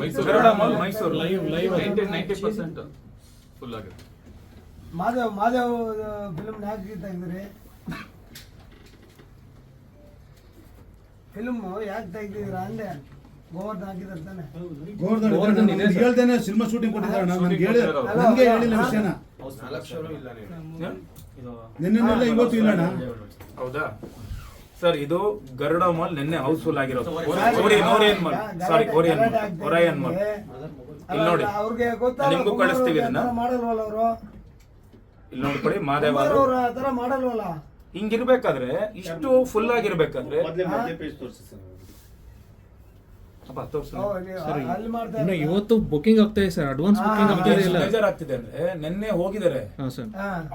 Mysuru Live- live ninety percent full ಆಗಿದೆ Madhav Madhav film ಯಾಕೆ ಇದ್ದೀರಿ? ಫಿಲ್ಮ್ ಯಾಕೆ ತೆಗ್ದಿದ್ರ ಅಂದೆ? ಗೋವರ್ಧನ್ ಹಾಕಿದಾರೆ ತಾನೆ. ಗೋವರ್ಧನ್. ಹೇಳ್ದೇನೆ ಸಿನಿಮಾ ಶೂಟಿಂಗ್ ಕೊಟ್ಟಿದ್ದಾರೆ. ನಾನು Shooting ಹೇಳಿ. ನನಗೆ ಹೇಳಿಲ್ಲ ವಿಷಯನ. ನಿನ್ನೆಲ್ಲ ಇವತ್ತು ಇಲ್ಲಣ್ಣ ಹೌದಾ? ಸರ್ ಇದು ಗರುಡ ಮಾಲ್ ನಿನ್ನೆ ಹೌಸ್ಫುಲ್ ಆಗಿರೋದು. Orion mall. ಸಾರಿ ಓರಿಯನ್ ಗಲಾಟೆ ಮಾಲ್. ಆಗ್ತಾ ಮಾಲ್. ಇಲ್ಲಿ ನೋಡಿ. ನಿಮ್ಗೂ ಕಳಿಸ್ತೀವಿ ಇದನ್ನ. ಇಲ್ಲಿ ನೋಡ್ಕೊಳ್ಳಿ ಮಾದೇವ ಹಿಂಗಿರ್ಬೇಕಾದ್ರೆ ಇಷ್ಟು ಫುಲ್ ಆಗಿರ್ಬೇಕಾದ್ರೆ ಇನ್ನು ಇವತ್ತು ಬುಕಿಂಗ್ ಆಗ್ತಾ ಇದೆ ಸರ್. ಅಡ್ವಾನ್ಸ್ ಬುಕಿಂಗ್ ಆಗ್ತಾ ನಮ್ಗೆ ಇಲ್ಲ? ಎಷ್ಟು ಬೇಜಾರಾಗ್ತಿದೆ ಅಂದ್ರೆ ನಿನ್ನೆ ಹೋಗಿದ್ದಾರೆ. ಹಾ ಸರ್.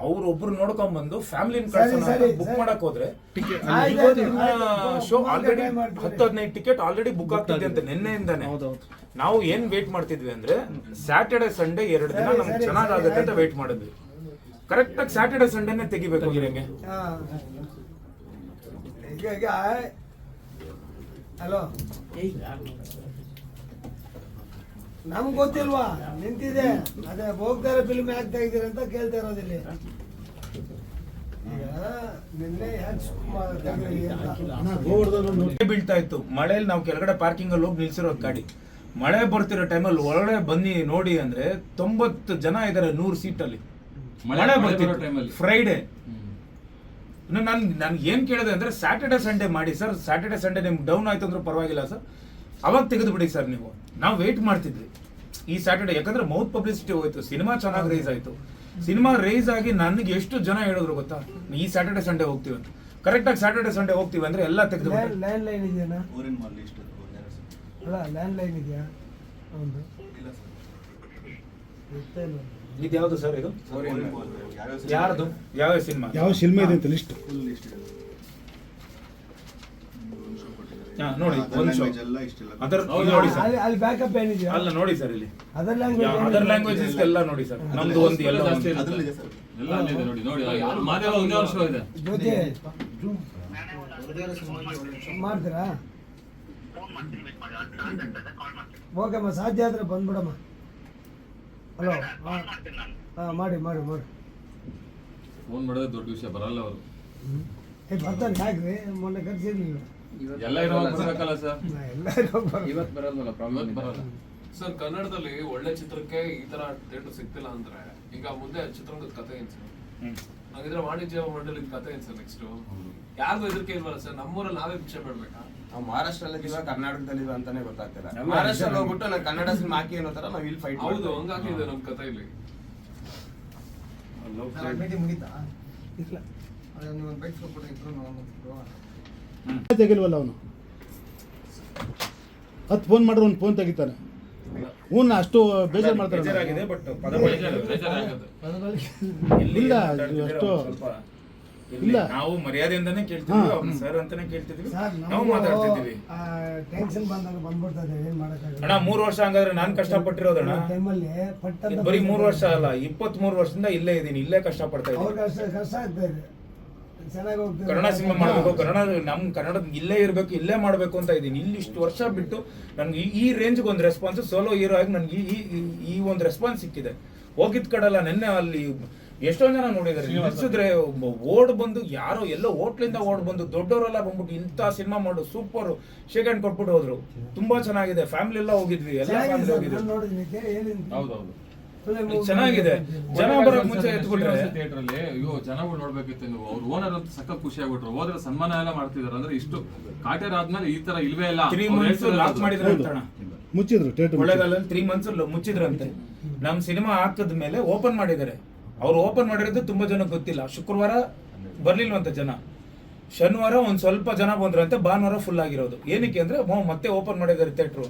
ಅವ್ರು ಒಬ್ರು ನೋಡ್ಕೊಂಡ್ ಬಂದು ಫ್ಯಾಮಿಲಿ ಬುಕ್. ಮಾಡಕ್ ಹೋದ್ರೆ. Show already. ಹತ್ತು ಹದಿನೈದು ಟಿಕೆಟ್ ಆಲ್ರೆಡಿ ಬುಕ್ ಆಗ್ತಿದೆ ಅಂತ ನಿನ್ನೆಯಿಂದಾನೆ. ನಾವು ಏನ್ ವೇಟ್ ಮಾಡ್ತಿದ್ವಿ ಅಂದ್ರೆ ಸ್ಯಾಟರ್ಡೆ ಸಂಡೇ ಎರಡು ದಿನ ನಮ್ಗೆ ಚೆನ್ನಾಗಾಗುತ್ತೆ ಅಂತ. ವೇಟ್ ಮಾಡಿದ್ವಿ. ಕರೆಕ್ಟ್ ಆಗಿ ಸ್ಯಾಟರ್ಡೆ ಸಂಡೇನೆ ತೆಗಿಬೇಕು ಹೆಂಗೆ ಈಗ ಹಲೋ? ನಮ್ಗೆ ಗೊತ್ತಿಲ್ವಾ? ನಿಂತಿದೆ. ಅದೇ ಹೋಗ್ತಾರೆ ಫಿಲ್ಮ್ ಯಾಕೆ ಇದೀರ ಅಂತ. ಕೇಳ್ತಾ ಇರೋದಿಲ್ಲ ಬೀಳ್ತಾ ಇತ್ತು. ಮಳೆಯಲ್ಲಿ ನಾವು ಕೆಳಗಡೆ ಪಾರ್ಕಿಂಗ್ ಅಲ್ಲಿ ಹೋಗಿ ನಿಲ್ಸಿರೋ ಗಾಡಿ. ಮಳೆ ಬರ್ತಿರೋ ಟೈಮಲ್ಲಿ ಒಳಗಡೆ ಬನ್ನಿ ನೋಡಿ ಅಂದ್ರೆ ತೊಂಬತ್ತು ಜನ ಇದಾರೆ ನೂರು ಸೀಟ್ ಅಲ್ಲಿ. ಮಳೆ- ಬರ್ತಿರೋ ಟೈಮಲ್ಲಿ ಬರೋ ನಾನು ನಾನು ಏನು ಕೇಳಿದೆ ಅಂದರೆ ಸ್ಯಾಟರ್ಡೆ ಸಂಡೇ ಮಾಡಿ ಸರ್ ಸ್ಯಾಟರ್ಡೆ ಸಂಡೇ ನಿಮ್ಗೆ ಡೌನ್ ಆಯ್ತು ಅಂದ್ರೆ ಪರವಾಗಿಲ್ಲ ಸರ್ ಅವಾಗ ತೆಗೆದು ಬಿಡಿ ಸರ್ ನೀವು. ನಾವು ವೇಟ್ ಮಾಡ್ತಿದ್ವಿ. ಈ ಸ್ಯಾಟರ್ಡೆ ಯಾಕಂದ್ರೆ ಮೌತ್ ಪಬ್ಲಿಸಿಟಿ ಹೋಯ್ತು ಸಿನಿಮಾ ಚೆನ್ನಾಗಿ ರೈಸ್ ಆಯ್ತು. ಸಿನಿಮಾ ರೈಸ್ ಆಗಿ ನನಗೆ ಎಷ್ಟು ಜನ ಹೇಳಿದ್ರು ಗೊತ್ತಾ? ಈ ಸ್ಯಾಟರ್ಡೆ ಸಂಡೇ ಹೋಗ್ತೀವಿ ಅಂತ. ಕರೆಕ್ಟ್ ಆಗಿ ಸ್ಯಾಟರ್ಡೆ ಸಂಡೇ ಹೋಗ್ತೀವಿ ಅಂದ್ರೆ ಎಲ್ಲ ತೆಗೆದು ಲ್ಯಾಂಡ್ ಲೈನ್ ಇದೆಯಾ ಲ್ಯಾಂಡ್ ಲೈನ್ ಇದೆಯಾ? ಇದು ಯಾವ್ದು ಸರ್ ಇದು? ಯಾರ್ದು? ಯಾವ ಸಿನಿಮಾ? ಯಾವ ಸಿನಿಮಾ ಇದೆ ಅಂತ ಲಿಸ್ಟ್ ಫುಲ್ ಲಿಸ್ಟ್ ಇದೆ. ಹಾ, ನೋಡಿ ಒಂದು ಶೋ language ಎಲ್ಲ ಇಷ್ಟಿಲ್ಲ. ಅದರ್ ನೋಡಿ ಸರ್. ಅಲ್ಲಿ ಬ್ಯಾಕಪ್ ಏನಿದೆ ಅಲ್ಲ ನೋಡಿ ಸರ್ ಇಲ್ಲಿ. ಅದರ್ ಅದರ್ ಲ್ಯಾಂಗ್ವೇಜಸ್ ಎಲ್ಲ ನೋಡಿ ಸರ್. ನಮ್ದು ಒಂದು ಎಲ್ಲ ಜಾಸ್ತಿ ಒಂದು. ಸರ್. ಎಲ್ಲ ಅಲ್ಲಿದೆ ನೋಡಿ ನೋಡಿ. ಯಾರು ಮಾದೇವ ಒಂದೇ ವರ್ಷ ಇದೆ. ಜ್ಯೋತಿ ಮಾಡ್ತೀರಾ? ಓಕೆಮ್ಮ ಸಾಧ್ಯ ಆದ್ರೆ ಬಂದ್ಬಿಡಮ್ಮ. ಹಲೋ ಹಾಂ. ಮಾಡಿ ಮಾಡಿ ಮಾಡಿ. ಫೋನ್ ಮಾಡಿದ್ರೆ ದೊಡ್ಡ ವಿಷಯ ಬರಲ್ಲ ಅವರು. ಏ ಬರ್ತಾನೆ ಯಾಕ್ರಿ ಮೊನ್ನೆ ಕರ್ಸಿರ್ಲಿಲ್ಲ ಎಲ್ಲ ಇರೋ ಬರ್ಬೇಕಲ್ಲ ಸರ್. ಎಲ್ಲ ಇವತ್ತು ಬರೋದಲ್ಲ ಪ್ರಾಬ್ಲಮ್ ಬರಲ್ಲ. ಸರ್ ಕನ್ನಡದಲ್ಲಿ ಒಳ್ಳೆ ಚಿತ್ರಕ್ಕೆ ಈ ತರ ಥಿಯೇಟರ್ ಸಿಗ್ತಿಲ್ಲ ಅಂದ್ರೆ ಈಗ ಮುಂದೆ ಚಿತ್ರದ ಕತೆ ಏನು ಸರ್. ಹಾಗಿದ್ರೆ ವಾಣಿಜ್ಯ ಮಂಡಳಿದ ಕತೆ ಏನ್ ಸರ್ ನೆಕ್ಸ್ಟ್ ಯಾರು ಹೆದರಿಕೆ ಇಲ್ವಲ್ಲ ಸರ್? ನಮ್ಮೂರಲ್ಲಿ ನಾವೇ ಭಿಕ್ಷೆ ಬಿಡ್ಬೇಕಾ ನಾವು ಮಹಾರಾಷ್ಟ್ರಲ್ಲಿದ್ದೀವ ಕರ್ನಾಟಕದಲ್ಲಿದ್ದೀವ ಅಂತಾನೆ ಗೊತ್ತಾಗ್ತಿಲ್ಲ. ಮಹಾರಾಷ್ಟ್ರ ಹೋಗ್ಬಿಟ್ಟು ನಾನು ಕನ್ನಡ ಸಿನಿಮಾ ಹಾಕಿ ಅನ್ನೋ ತರ ನಾವು ಇಲ್ಲಿ ಫೈಟ್ ಹೌದು ಹಂಗಾಗಿದೆ ನಮ್ ಕತೆ ಇಲ್ಲಿ. ಇಲ್ಲ. ತೆಗಿಲ್ವಲ್ಲ ಅವನು? ಹತ್ತು ಫೋನ್ ಮಾಡ್ರಿ ಒಂದು ಫೋನ್ ತೆಗಿತಾನೆ. ಹ್ಞೂ ಅಷ್ಟು ಬೇಜಾರು ಮಾಡ್ತಾರೆ ಬೇಜಾರಾಗಿದೆ ಬಟ್ ಪದ. ಇಲ್ಲಿ ಅಷ್ಟು- ಇಲ್ಲಿ. ನಾವು ಮರ್ಯಾದೆಯಿಂದಾನೇ ಕೇಳ್ತಿದ್ವಿ ಸರ್ ಅಂತಾನೆ ಕೇಳ್ತಿದ್ವಿ. ನಾವು ಮಾತಾಡ್ತಿದ್ವಿ ಟೆನ್ಷನ್ ಬಂದಾಗ ಬಂದ್ಬಿಡ್ತದೆ ಏನ್ ಅಣ್ಣ ಮೂರು ವರ್ಷ ಹಂಗಾದ್ರೆ ನಾನ್ ಕಷ್ಟಪಟ್ಟಿರೋದಣ್ಣ ಟೈಮಲ್ಲಿ ಬರೀ ಮೂರ್ ವರ್ಷ ಅಲ್ಲ ಇಪ್ಪತ್ತ್ ಮೂರು ವರ್ಷದಿಂದ ಇಲ್ಲೇ ಇದೀನಿ ಇಲ್ಲೇ ಕಷ್ಟ ಪಡ್ತಾ ಇದ್ದೀನಿ ಅಷ್ಟೇ ಕಷ್ಟ ಆಗ್ತಾ ಇದೆ. ಕನ್ನಡ ಸಿನಿಮಾ ಮಾಡಬೇಕು ಕನ್ನಡ ನಮ್ ಕನ್ನಡ ಇಲ್ಲೇ ಇರಬೇಕು ಇಲ್ಲೇ ಮಾಡಬೇಕು ಅಂತ ಇದ್ದೀನಿ. ಇಲ್ಲಿ ಇಷ್ಟು ವರ್ಷ ಬಿಟ್ಟು ನನ್ಗೆ ಈ- ರೇಂಜ್ಗೆ ರೇಂಜ್ ಒಂದು ರೆಸ್ಪಾನ್ಸ್ ಸೋಲೋ ಹೀರೋ ಆಗಿ ನನಗೆ ಈ ಈ- ಒಂದು ರೆಸ್ಪಾನ್ಸ್ ಸಿಕ್ಕಿದೆ. ಹೋಗಿದ್ ಕಡೆಲ್ಲ ನಿನ್ನೆ ಅಲ್ಲಿ ಎಷ್ಟೊಂದ್ ಜನ ನೋಡಿದಾರೆ. ನಿಲ್ಸಿದ್ರೆ ಓಡ್ ಬಂದು ಯಾರೋ ಎಲ್ಲೋ ಹೋಟ್ಲಿಂದ ಓಡ್ ಬಂದು ದೊಡ್ಡವರೆಲ್ಲ ಬಂದ್ಬಿಟ್ಟು ಇಂಥ ಸಿನಿಮಾ ಮಾಡು ಸೂಪರ್ ಶೇಕ್ ಹ್ಯಾಂಡ್ ಕೊಟ್ಬಿಟ್ಟು ಹೋದ್ರು. ತುಂಬಾ ಚೆನ್ನಾಗಿದೆ. ಫ್ಯಾಮಿಲಿ ಎಲ್ಲ ಹೋಗಿದ್ವಿ ಎಲ್ಲ ಫ್ಯಾಮಿಲಿ ಹೋಗಿದ್ವಿ. ಚೆನ್ನಾಗಿದೆ. ಜನ ಬರೋಕ್ ಮುಂಚೆ ಎತ್ಕೊಂಡ್ರೆ ಥಿಯೇಟರ್ ಅಲ್ಲಿ ಅಯ್ಯೋ ಜನಗಳು ನೋಡ್ಬೇಕಿತ್ತು ನೀವು. ಅವ್ರ ಓನರ್ ಅಂತ ಸಕ್ಕ ಖುಷಿ ಆಗ್ಬಿಟ್ರು. ಹೋದ್ರೆ ಸನ್ಮಾನ ಎಲ್ಲ ಮಾಡ್ತಿದಾರೆ. ಅಂದ್ರೆ ಇಷ್ಟು ಕಾಟೇರ್ ಆದ್ಮೇಲೆ ಈ ತರ ಇಲ್ವೇ ಇಲ್ಲ. ತ್ರೀ ಮಂತ್ಸ್ ಹೇಳ್ತಿರೋದು ಲಾಕ್ ಮಾಡಿದ್ರು ಮುಚ್ಚಿದ್ರು ಥಿಯೇಟರ್ ತ್ರೀ ಮಂತ್ಸ್ ಮುಚ್ಚಿದ್ರಂತೆ. ನಮ್ ಸಿನಿಮಾ ಹಾಕದ ಮೇಲೆ ಓಪನ್ ಮಾಡಿದ್ದಾರೆ. ಅವ್ರು ಓಪನ್ ಮಾಡಿರೋದು ತುಂಬಾ ಜನಕ್ಕೆ ಗೊತ್ತಿಲ್ಲ. ಶುಕ್ರವಾರ ಬರ್ಲಿಲ್ವಂತ ಜನ. ಶನಿವಾರ ಒಂದ್ ಸ್ವಲ್ಪ ಜನ ಬಂದ್ರಂತೆ ಭಾನುವಾರ ಫುಲ್ ಆಗಿರೋದು. ಏನಕ್ಕೆ ಅಂದ್ರೆ ಮತ್ತೆ ಓಪನ್ ಮಾಡಿದ್ದಾರೆ ಥಿಯೇಟ್ರು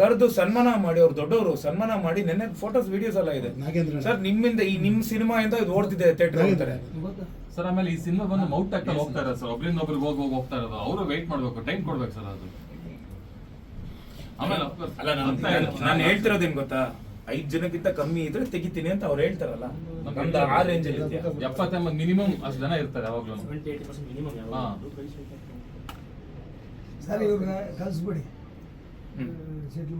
ಕರೆದು ಸನ್ಮಾನ ಮಾಡಿ ಅವ್ರು ದೊಡ್ಡವರು ಸನ್ಮಾನ ಮಾಡಿ ನೆನ್ನೆ ಫೋಟೋಸ್ ವಿಡಿಯೋಸ್ ಎಲ್ಲ ಇದೆ. ನಾಗೇಂದ್ರ ಸರ್ ನಿಮ್ಮಿಂದ ಈ ನಿಮ್ ಸಿನಿಮಾ ಇಂದ ಇದು ಓಡ್ತಿದೆ ಥಿಯೇಟರ್ ಅಂತಾರೆ ಗೊತ್ತಾ? ಸರ್ ಆಮೇಲೆ ಈ ಸಿನಿಮಾ ಬಂದು ಮೌಟ್ ಆಗ್ತಾ ಹೋಗ್ತಾ ಇರೋದು ಸರ್. ಒಬ್ರಿಂದ ಒಬ್ರಿಗೆ ಹೋಗಿ ಹೋಗಿ ಹೋಗ್ತಾ ಇರೋದು. ಅವರು ವೆಯ್ಟ್ ಮಾಡ್ಬೇಕು. ಟೈಮ್ ಕೊಡ್ಬೇಕು ಸರ್ ಅದು. ಆಮೇಲೆ ಅಲ್ಲ. ನಾನು ಹೇಳ್ತಿರೋದೇನ್ ಗೊತ್ತಾ? ಐದ್ ಜನಕ್ಕಿಂತ ಕಮ್ಮಿ ಇದ್ರೆ ತೆಗಿತೀನಿ ಅಂತ ಅವ್ರು ಹೇಳ್ತಾರಲ್ಲ. ನಮ್ದು ಆ ರೇಂಜ್ ಅಲ್ಲಿ ಇದೆಯಾ? ಎಪ್ಪತ್ತೆಂಬತ್ತು ಮಿನಿಮಮ್ ಅಷ್ಟು ಜನ ಇರ್ತಾರೆ ಯಾವಾಗಲೂ. ಸರಿ ಕಳಿಸ್ಬಿಡಿ. ಸೆಟ್ಲ್